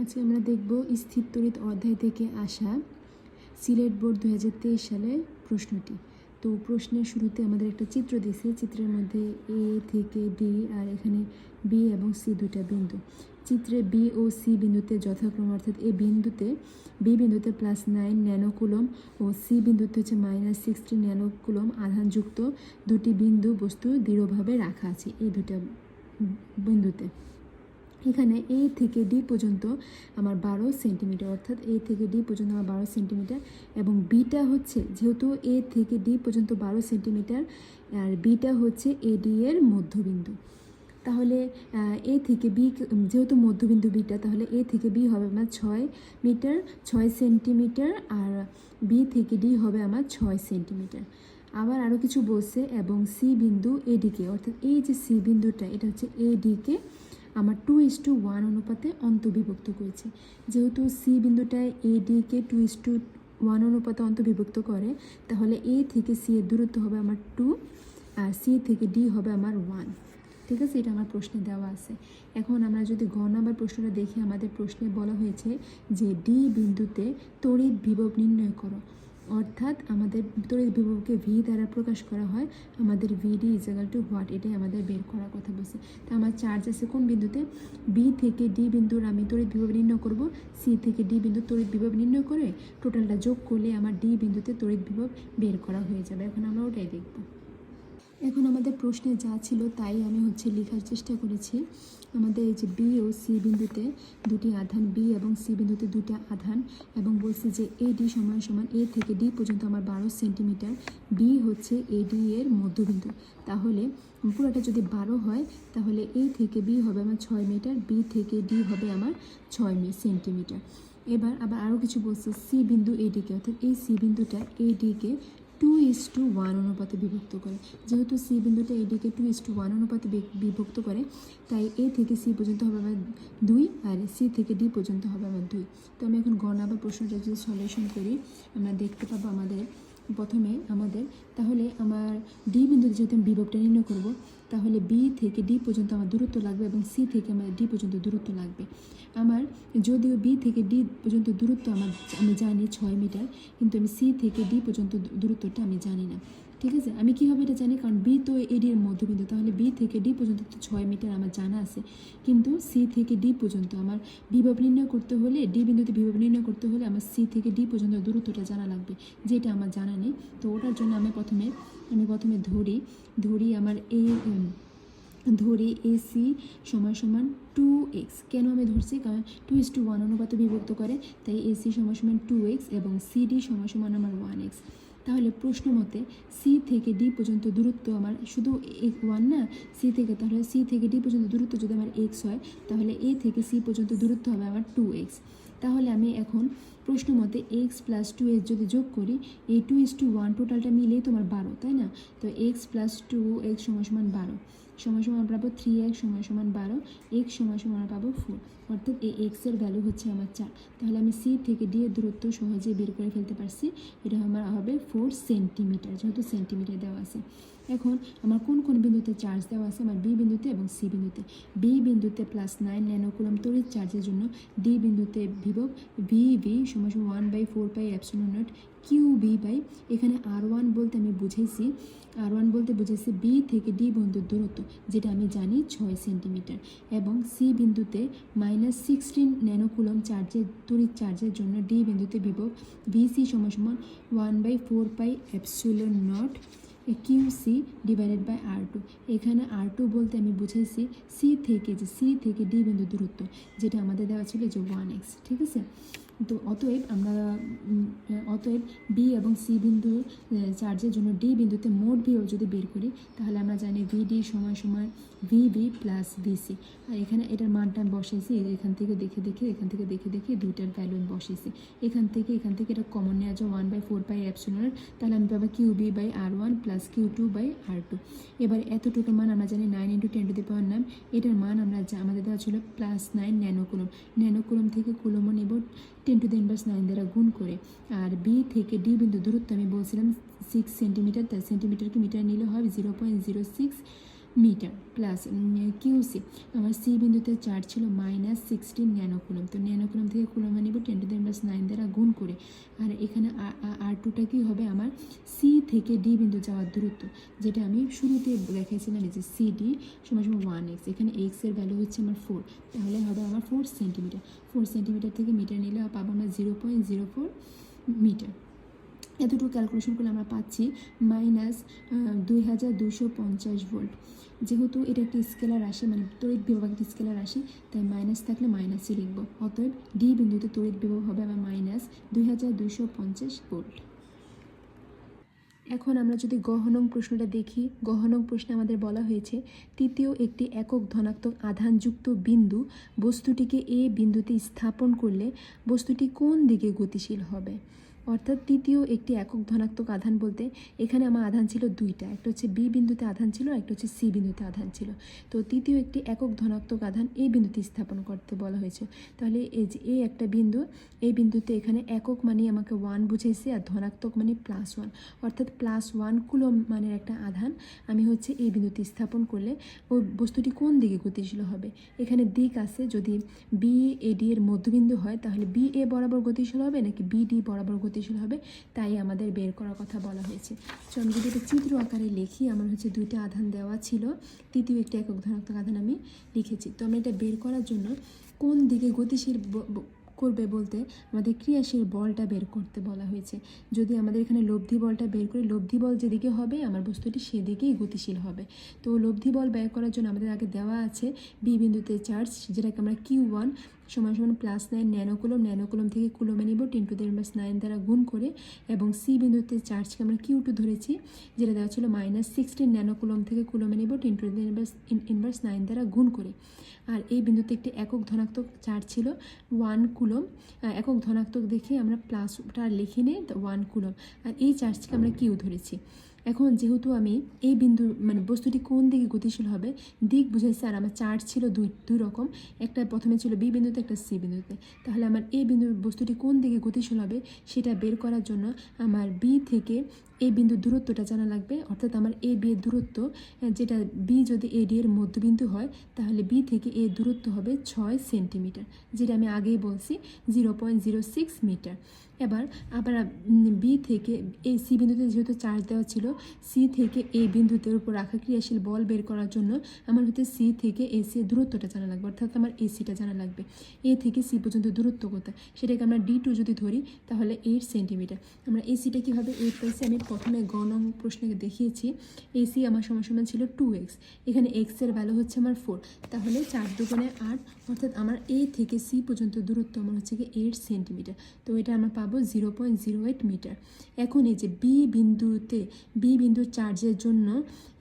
আজকে আমরা দেখব স্থির তড়িৎ অধ্যায় থেকে আসা সিলেট বোর্ড দু হাজার তেইশ সালে প্রশ্নটি। তো প্রশ্নের শুরুতে আমাদের একটা চিত্র দিয়েছে। চিত্রের মধ্যে এ থেকে ডি আর এখানে বি এবং সি দুটা বিন্দু। চিত্রে বি ও সি বিন্দুতে যথাক্রমে অর্থাৎ এ বিন্দুতে বি বিন্দুতে প্লাস নাইন ন্যানোকুলম ও সি বিন্দুতে হচ্ছে মাইনাস সিক্সটি ন্যানোকুলম আধানযুক্ত দুটি বিন্দু বস্তু দৃঢ়ভাবে রাখা আছে এই দুটা বিন্দুতে। এখানে এ থেকে ডি পর্যন্ত আমার বারো সেন্টিমিটার, অর্থাৎ এ থেকে ডি পর্যন্ত আমার বারো সেন্টিমিটার এবং বিটা হচ্ছে, যেহেতু এ থেকে ডি পর্যন্ত বারো সেন্টিমিটার, আর বিটা হচ্ছে এ ডি এর মধ্যবিন্দু। তাহলে এ থেকে বি যেহেতু মধ্যবিন্দু বিটা তাহলে এ থেকে বি হবে আমার ছয় মিটার, ছয় সেন্টিমিটার, আর বি থেকে ডি হবে আমার ছয় সেন্টিমিটার। আবার আরও কিছু বলছে, এবং সি বিন্দু এডিকে অর্থাৎ এই যে সি বিন্দুটা, এটা হচ্ছে এডিকে আমার টু ইস টু ওয়ান অনুপাতে অন্তবিভক্ত করেছে। যেহেতু সি বিন্দুটায় এ ডিকে টু ইস টু ওয়ান অনুপাতে অন্তবিভক্ত করে, তাহলে এ থেকে সি এর দূরত্ব হবে আমার টু আর সি থেকে ডি হবে আমার ওয়ান ঠিক আছে? এটা আমার প্রশ্নে দেওয়া আছে। এখন আমরা যদি গ নাম্বার প্রশ্নটা দেখি, আমাদের প্রশ্নে বলা হয়েছে যে ডি বিন্দুতে তড়িৎ বিভব নির্ণয় করো। অর্থাৎ আমাদের তড়িৎ বিভবকে ভি দ্বারা প্রকাশ করা হয়, আমাদের ভিডি ইজাগাল টু হোয়াট এটাই আমাদের বের করার কথা বলছে। তো আমার চার্জ আছে কোন বিন্দুতে? বি থেকে ডি বিন্দুর আমি তড়িৎ বিভব নির্ণয় করব। সি থেকে ডি বিন্দু তড়িৎ বিভব নির্ণয় করে টোটালটা যোগ করলে আমার ডি বিন্দুতে তড়িৎ বিভব বের করা হয়ে যাবে। এখন আমরা ওটাই দেখব। এখন আমাদের প্রশ্নে যা ছিল তাই আমি হচ্ছে লেখার চেষ্টা করেছি। আমাদের এই যে বি ও সি বিন্দুতে দুটি আধান বি এবং সি বিন্দুতে দুটি আধান এবং বলছি যে এ ডি সমান সমান এ থেকে ডি পর্যন্ত আমার বারো সেন্টিমিটার। বি হচ্ছে এ ডি এর মধ্যবিন্দু। তাহলে পুরোটা যদি বারো হয়, তাহলে এ থেকে বি হবে আমার ছয় মিটার বি থেকে ডি হবে আমার ছয় মি সেন্টিমিটার। এবার আবার আরও কিছু বলছে সি বিন্দু এডিকে অর্থাৎ এই সি বিন্দুটা এডিকে টু ইস টু ওয়ান অনুপাতে বিভক্ত করে। যেহেতু সি বিন্দুটা এডিকে টু ইস টু ওয়ান অনুপাতে বিভক্ত করে, তাই এ থেকে সি পর্যন্ত হবে আমার দুই আর সি থেকে ডি পর্যন্ত হবে আমার দুই। তো আমি এখন গণ বা প্রশ্নটা যদি সলিউশন করি, আমরা দেখতে পাবো আমাদের প্রথমে আমাদের, তাহলে আমার ডি বিন্দুতে যদি আমি বিভবটা নির্ণয় করব, তাহলে বি থেকে ডি পর্যন্ত আমার দূরত্ব লাগবে এবং সি থেকে আমার ডি পর্যন্ত দূরত্ব লাগবে। আমার যদিও বি থেকে ডি পর্যন্ত দূরত্ব আমার, আমি জানি ছয় মিটার, কিন্তু আমি সি থেকে ডি পর্যন্ত দূরত্বটা আমি জানি না। ঠিক আছে? আমি কীভাবে এটা জানি? কারণ বি তো এডির মধ্যবিন্দু। তাহলে বি থেকে ডি পর্যন্ত তো ছয় মিটার আমার জানা আছে। কিন্তু সি থেকে ডি পর্যন্ত আমার বিভব নির্ণয় করতে হলে ডি বিন্দুতে বিভব নির্ণয় করতে হলে আমার সি থেকে ডি পর্যন্ত দূরত্বটা জানা লাগবে, যেটা আমার জানা নেই। তো ওটার জন্য আমি প্রথমে আমি প্রথমে ধরি ধরি আমার এই ধরি এসি সমান সমান টু এক্স কেন আমি ধরছি? কারণ টু ইস টু ওয়ান অনুপাতে বিভক্ত করে, তাই এসি সমান সমান টু এক্স এবং সিডি সমান সমান আমার ওয়ান এক্স তাহলে প্রশ্ন মতে সি থেকে ডি পর্যন্ত দূরত্ব আমার শুধু ওয়ান না? সি থেকে তাহলে সি থেকে ডি পর্যন্ত দূরত্ব যদি আমার এক্স হয়, তাহলে এ থেকে সি পর্যন্ত দূরত্ব হবে আমার টু এক্স তাহলে আমি এখন প্রশ্ন মতে এক্স প্লাস টু এক্স যদি যোগ করি, এই টু ইস টু ওয়ান টোটালটা মিলেই তোমার বারো, তাই না? তো এক্স প্লাস টু এক্স সমান সমান বারো। সময় সমান পাবো থ্রি এক্স সময় সমান বারো এক্স সময় সমান পাবো ফোর অর্থাৎ এই এক্সের ভ্যালু হচ্ছে আমার চার। তাহলে আমি সি থেকে ডি এর দূরত্ব সহজে বের করে ফেলতে পারছি। এটা আমার হবে ফোর সেন্টিমিটার যেহেতু সেন্টিমিটার দেওয়া আছে। এখন আমার কোন কোন বিন্দুতে চার্জ দেওয়া আছে? আমার বি বিন্দুতে এবং সি বিন্দুতে। বি বিন্দুতে প্লাস নাইন ন্যানোকুলাম তড়িৎ চার্জের জন্য ডি বিন্দুতে বিভব ভি ভি সময় সময় one by four pi epsilon naught Q B by এখানে আর ওয়ান বলতে আমি বুঝেছি আর ওয়ান বলতে বুঝেছি বি থেকে ডি বিন্দুর দূরত্ব, যেটা আমি জানি ছয় সেন্টিমিটার। এবং সি বিন্দুতে মাইনাস সিক্সটিন ন্যানোকুলম চার্জের তড়িৎ চার্জের জন্য ডি বিন্দুতে বিভব ভিসি সমান সমান one by four pi epsilon naught Q C divided by R two এখানে আর টু বলতে আমি বুঝেছি সি থেকে যে সি থেকে ডি বিন্দু দূরত্ব, যেটা আমাদের দেওয়া ছিল যে ওয়ান এক্স ঠিক আছে? তো অতএব আমরা অতএব বি এবং সি বিন্দু চার্জের জন্য ডি বিন্দুতে মোট বিও যদি বের করি, তাহলে আমরা জানি ভিডি সময় সময় ভিবি প্লাস ভিসি আর এখানে এটার মানটা বসেছি এখান থেকে দেখে দেখে, এখান থেকে দেখে দেখে দুইটার ভ্যালু বসেছি এখান থেকে এখান থেকে এটা কমন নেওয়া যায় ওয়ান বাই ফোর বাই অ্যাপসোনার তাহলে আমি পাবো Q B by R one plus Q two by R two এবার এতটুকুর মান আমরা জানি nine into ten to the power নাম এটার মান আমরা আমাদের দেওয়া ছিল প্লাস নাইন ন্যানোকুলম ন্যানোকুলম থেকে কুলমও নেব ten to the inverse nine দ্বারা গুণ করে। আর বি থেকে ডি বিন্দু দূরত্ব আমি বলছিলাম সিক্স সেন্টিমিটার তার সেন্টিমিটারকে মিটার নিলে হয় zero point zero six metre plus QC আমার সি বিন্দুতে চার্জ ছিল মাইনাস সিক্সটিন ন্যানোকুলম। তো ন্যানোকুলম থেকে কুলমে নিব টেন টু মাইনাস নাইন দ্বারা গুণ করে। আর এখানে আর টুটা কি হবে? আমার সি থেকে ডি বিন্দু যাওয়ার দূরত্ব, যেটা আমি শুরুতে দেখাইছিলাম যে সি ডি সময় সময় ওয়ান এক্স এখানে এক্সের ভ্যালু হচ্ছে আমার ফোর তাহলে হবে আমার ফোর সেন্টিমিটার ফোর সেন্টিমিটার থেকে মিটার নিলে পাবো আমরা zero point zero four metre. এতটুকু ক্যালকুলেশন করলে আমরা পাচ্ছি মাইনাস দুই হাজার দুশো পঞ্চাশ ভোল্ট যেহেতু এটা একটি স্কেলার রাশি মানে তড়িৎ বিভব একটি স্কেলার রাশি, তাই মাইনাস থাকলে মাইনাসই লিখব। অতএব ডি বিন্দুতে তড়িৎ বিভব হবে আমার মাইনাস দুই হাজার দুশো পঞ্চাশ ভোল্ট এখন আমরা যদি গহনং প্রশ্নটা দেখি গহনং প্রশ্নে আমাদের বলা হয়েছে, তৃতীয় একটি একক ধনাত্মক আধানযুক্ত বিন্দু বস্তুটিকে এ বিন্দুতে স্থাপন করলে বস্তুটি কোন দিকে গতিশীল হবে? অর্থাৎ তৃতীয় একটি একক ধনাত্মক আধান বলতে এখানে আমার আধান ছিল দুইটা। একটা হচ্ছে বি বিন্দুতে আধান ছিল একটা হচ্ছে সি বিন্দুতে আধান ছিল। তো তৃতীয় একটি একক ধনাত্মক আধান এই বিন্দুতে স্থাপন করতে বলা হয়েছে। তাহলে এই যে এই একটা বিন্দু এই বিন্দুতে এখানে একক মানে আমাকে ওয়ান বুঝেছে আর ধনাত্মক মানে প্লাস ওয়ান অর্থাৎ প্লাস ওয়ান কুলম মানের একটা আধান আমি হচ্ছে এই বিন্দুতে স্থাপন করলে ওই বস্তুটি কোন দিকে গতিশীল হবে? এখানে দিক আছে, যদি বি এ ডি এর মধ্যবিন্দু হয়, তাহলে বি এ বরাবর গতিশীল হবে নাকি বি ডি বরাবর গতিশীল হবে, তাই আমাদের বের করার কথা বলা হয়েছে। তো চিত্র আকারে লিখি, আমার হচ্ছে দুইটা আধান দেওয়া ছিল, তৃতীয় একটি একক ধনাত্মক আধান আমি লিখেছি। তো আমরা এটা বের করার জন্য কোন দিকে গতিশীল করবে বলতে আমাদের ক্রিয়াশীল বলটা বের করতে বলা হয়েছে। যদি আমাদের এখানে লব্ধি বলটা বের করি, লব্ধি বল যেদিকে হবে, আমার বস্তুটি সেদিকেই গতিশীল হবে। তো লব্ধি বল ব্যয় করার জন্য আমাদের আগে দেওয়া আছে বি বিন্দুতে চার্জ, যেটাকে আমরা কিউ ওয়ান সমান সমান প্লাস নাইন ন্যানোকুলম ন্যানোকুলম থেকে কুলমে নিব। টেন টু মাইনাস নাইন দ্বারা গুণ করে এবং সি বিন্দুতে চার্জকে আমরা কিউ টু ধরেছি, যেটা দেওয়া ছিল মাইনাস সিক্সটিন ন্যানোকুলম থেকে কুলমে নিব। Ten to inverse inverse nine দ্বারা গুণ করে। আর এই বিন্দুতে একটি একক ধনাত্মক চার্জ ছিল ওয়ান কুলম। একক ধনাত্মক দেখে আমরা প্লাসটা লিখে নিই ওয়ান কুলম। আর এই চার্জকে আমরা কিউ ধরেছি। এখন যেহেতু আমি এই বিন্দু মানে বস্তুটি কোন দিকে গতিশীল হবে, দিক বুঝাইছে আর আমার চার্জ ছিল দুই দুই রকম। একটা প্রথমে ছিল বি বিন্দুতে, একটা সি বিন্দুতে। তাহলে আমার এই বিন্দু বস্তুটি কোন দিকে গতিশীল হবে, সেটা বের করার জন্য আমার বি থেকে এই বিন্দুর দূরত্বটা জানা লাগবে। অর্থাৎ আমার এ বি এর দূরত্ব, যেটা বি যদি এ ডি এর মধ্যবিন্দু হয়, তাহলে বি থেকে এর দূরত্ব হবে ছয় সেন্টিমিটার, যেটা আমি আগেই বলছি, zero point zero six metre. এবার আবার বি থেকে এই সি বিন্দুতে যেহেতু চার্জ দেওয়া ছিল সি থেকে এই বিন্দুতে উপর রাখা ক্রিয়াশীল বল বের করার জন্য আমার হচ্ছে সি থেকে এ সি দূরত্বটা জানা লাগবে, অর্থাৎ আমার এসিটা জানা লাগবে। এ থেকে সি পর্যন্ত দূরত্ব কত সেটাকে আমরা ডি টু যদি ধরি, তাহলে এইট সেন্টিমিটার আমরা এসিটা কীভাবে এইট পাইছি আমি প্রথমে গণং প্রশ্নে দেখিয়েছি। এসি আমার সময় সমান ছিল টু এক্স এখানে এক্সের ভ্যালু হচ্ছে আমার ফোর তাহলে চার দুগুণে আট, অর্থাৎ আমার এ থেকে সি পর্যন্ত দূরত্ব আমার হচ্ছে কি এইট সেন্টিমিটার তো এটা আমরা পাবো zero point zero eight metre এখন এই যে বি বিন্দুতে বি বিন্দুর চার্জের জন্য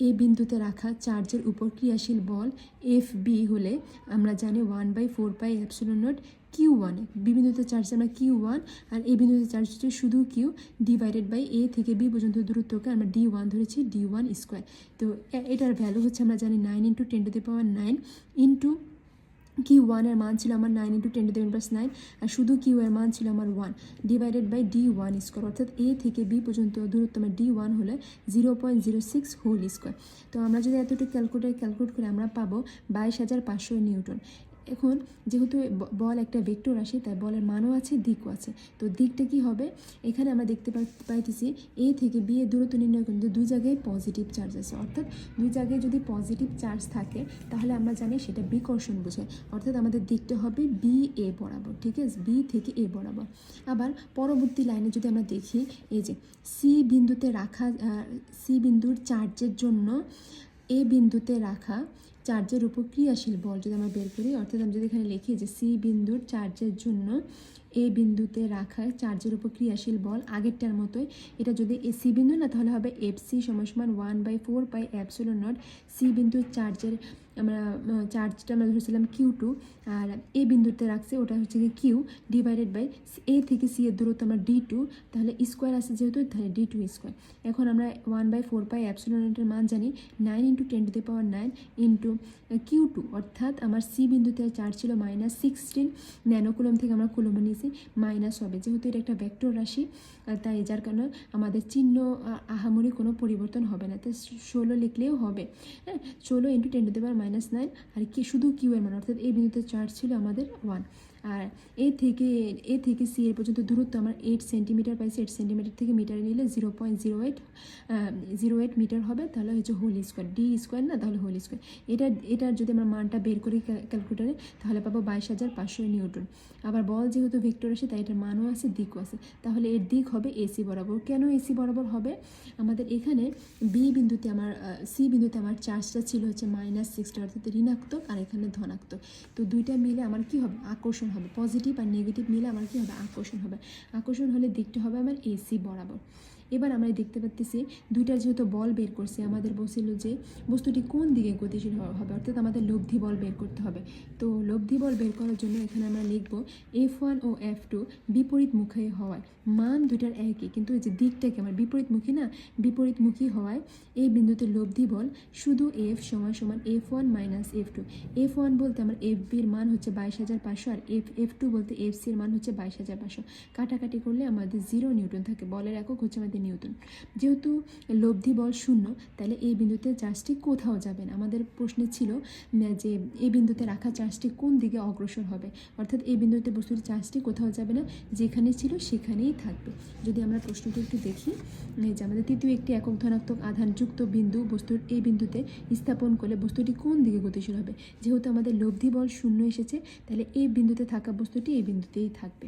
এ বিন্দুতে রাখা চার্জের উপর ক্রিয়াশীল বল এফ বি হলে আমরা জানি one by four pi epsilon naught Q one B বিন্দুতে চার্জ আমরা কিউ ওয়ান আর এ বিন্দুতে চার্জ হচ্ছে শুধু কিউ ডিভাইডেড বাই এ থেকে বি পর্যন্ত দূরত্বকে আমরা ডি ওয়ান ধরেছি ডি ওয়ান স্কোয়ার তো এটার ভ্যালু হচ্ছে আমরা জানি nine into ten to the power nine into Q ওয়ানের মান ছিল আমার নাইন ইন্টু টেন টু দেভেন প্লাস নাইন আর শুধু কিউ এর মান ছিল আমার one divided by D one square অর্থাৎ এ থেকে বি পর্যন্ত দূরত্ব আমার ডি ওয়ান হলে zero point zero six whole square তো আমরা যদি এতটুকু ক্যালকুলেটার ক্যালকুলেট করে আমরা পাবো বাইশ হাজার পাঁচশো নিউটন। এখন যেহেতু বল একটা ভেক্টর রাশি তাই বলের মানও আছে, দিকও আছে। তো দিকটা কি হবে? এখানে আমরা দেখতে পাই- পাইতেছি এ থেকে বি এর দূরত্ব নির্ণয় কিন্তু দুই জায়গায় পজিটিভ চার্জ আছে। অর্থাৎ দুই জায়গায় যদি পজিটিভ চার্জ থাকে, তাহলে আমরা জানি সেটা বিকর্ষণ বোঝায়। অর্থাৎ আমাদের দিকটা হবে বি এ বরাবর, ঠিক আছে? বি থেকে এ বরাবর। আবার পরবর্তী লাইনে যদি আমরা দেখি, এই যে সি বিন্দুতে রাখা সি বিন্দুর চার্জের জন্য এ বিন্দুতে রাখা চার্জের উপর ক্রিয়াশীল বল যদি আমরা বের করি, অর্থাৎ আমি যদি এখানে লিখি যে সি বিন্দুর চার্জের জন্য এ বিন্দুতে রাখা চার্জের উপর ক্রিয়াশীল বল আগেরটার মতোই। এটা যদি এ সি বিন্দু না, তাহলে হবে এফ সি সমান one by four pi epsilon naught. C বিন্দুর চার্জের আমরা চার্জটা আমরা ধরেছিলাম কিউ টু। আর এ বিন্দুতে রাখছে ওটা হচ্ছে কি কিউ ডিভাইডেড বাই এ থেকে সি এর দূরত্ব আমরা ডি টু, তাহলে স্কোয়ার আছে যেহেতু, তাহলে ডি টু স্কোয়ার। এখন আমরা ওয়ান বাই ফোর পাই অ্যাপসিলনের মান জানি, nine into ten to the power nine into Q two. অর্থাৎ আমার সি বিন্দুতে চার্জ ছিল মাইনাস সিক্সটিন ন্যানোকুলম থেকে আমরা কুলমে নিয়েছি। মাইনাস হবে। যেহেতু এটা একটা ভেক্টর রাশি তাই যার কারণে আমাদের চিহ্ন আহামরি কোনো পরিবর্তন হবে না। তাই ষোলো লিখলেও হবে। হ্যাঁ ষোলো ইন্টু টেন টু দেবার মাইনাস নাইন আর কি, শুধু কিউ এর মানে অর্থাৎ এই বিন্দুতে চার্জ ছিল আমাদের ওয়ান আর এ থেকে এ থেকে সি এর পর্যন্ত দূরত্ব আমার এইট সেন্টিমিটার পাইছে এইট সেন্টিমিটার থেকে মিটারে নিলে zero point zero eight zero eight metre হবে, তাহলে হচ্ছে হোল স্কোয়ার ডি স্কোয়ার না, তাহলে হোল স্কোয়ার এটা, এটার যদি আমরা মানটা বের করি ক্যালকুলেটারে তাহলে পাবো বাইশ হাজার পাঁচশো নিউটন। আবার বল যেহেতু ভেক্টর আসে, তাই এটার মানও আছে, দিকও আছে। তাহলে এর দিক হবে এসি বরাবর। কেন এসি বরাবর হবে? আমাদের এখানে বি বিন্দুতে আমার সি বিন্দুতে আমার চার্জটা ছিল হচ্ছে মাইনাস সিক্সটা অর্থাৎ ঋণাত্মক আর এখানে ধনাত্মক। তো দুইটা মিলে আমার কি হবে? আকর্ষণ হবে। পজিটিভ আর নেগেটিভ মিলে আমার কী হবে? আকর্ষণ হবে। আকর্ষণ হলে দিকটা হবে আমার এসি বরাবর। এবার আমরা দেখতে পাচ্তেছি দুইটার যেহেতু বল বের করছে, আমাদের বলছিল যে বস্তুটি কোন দিকে গতিশীল হবে, অর্থাৎ আমাদের লব্ধি বল বের করতে হবে। তো লব্ধি বল বের করার জন্য এখানে আমরা লিখব এফ ওয়ান ও এফ টু বিপরীতমুখী হওয়ায়। মান দুইটার একই, কিন্তু এই যে দিকটাকে আমার বিপরীতমুখী না বিপরীতমুখী হওয়ায় এই বিন্দুতে লব্ধি বল শুধু এফ সমান সমান F one minus F two F one বলতে আমার এফ বির মান হচ্ছে বাইশ হাজার পাঁচশো আর এফ এফ টু বলতে এফ সির মান হচ্ছে বাইশ হাজার পাঁচশো। কাটাকাটি করলে আমাদের জিরো নিউটন থাকে, বলের একক হচ্ছে আমাদের নিউটন। যেহেতু লব্ধি বল শূন্য, তাহলে এই বিন্দুতে চার্জটি কোথাও যাবে না। আমাদের প্রশ্নে ছিল যে এই বিন্দুতে রাখা চার্জটি কোন দিকে অগ্রসর হবে? অর্থাৎ এই বিন্দুতে বস্তুর চার্জটি কোথাও যাবে না, যেখানে ছিল সেখানেই থাকবে। যদি আমরা প্রশ্নটি একটু দেখি যে আমাদের তৃতীয় একটি একক ধনাত্মক আধানযুক্ত বিন্দু বস্তুর এই বিন্দুতে স্থাপন করলে বস্তুটি কোন দিকে গতিশীল হবে? যেহেতু আমাদের লব্ধি বল শূন্য এসেছে, তাহলে এই বিন্দুতে থাকা বস্তুটি এই বিন্দুতেই থাকবে।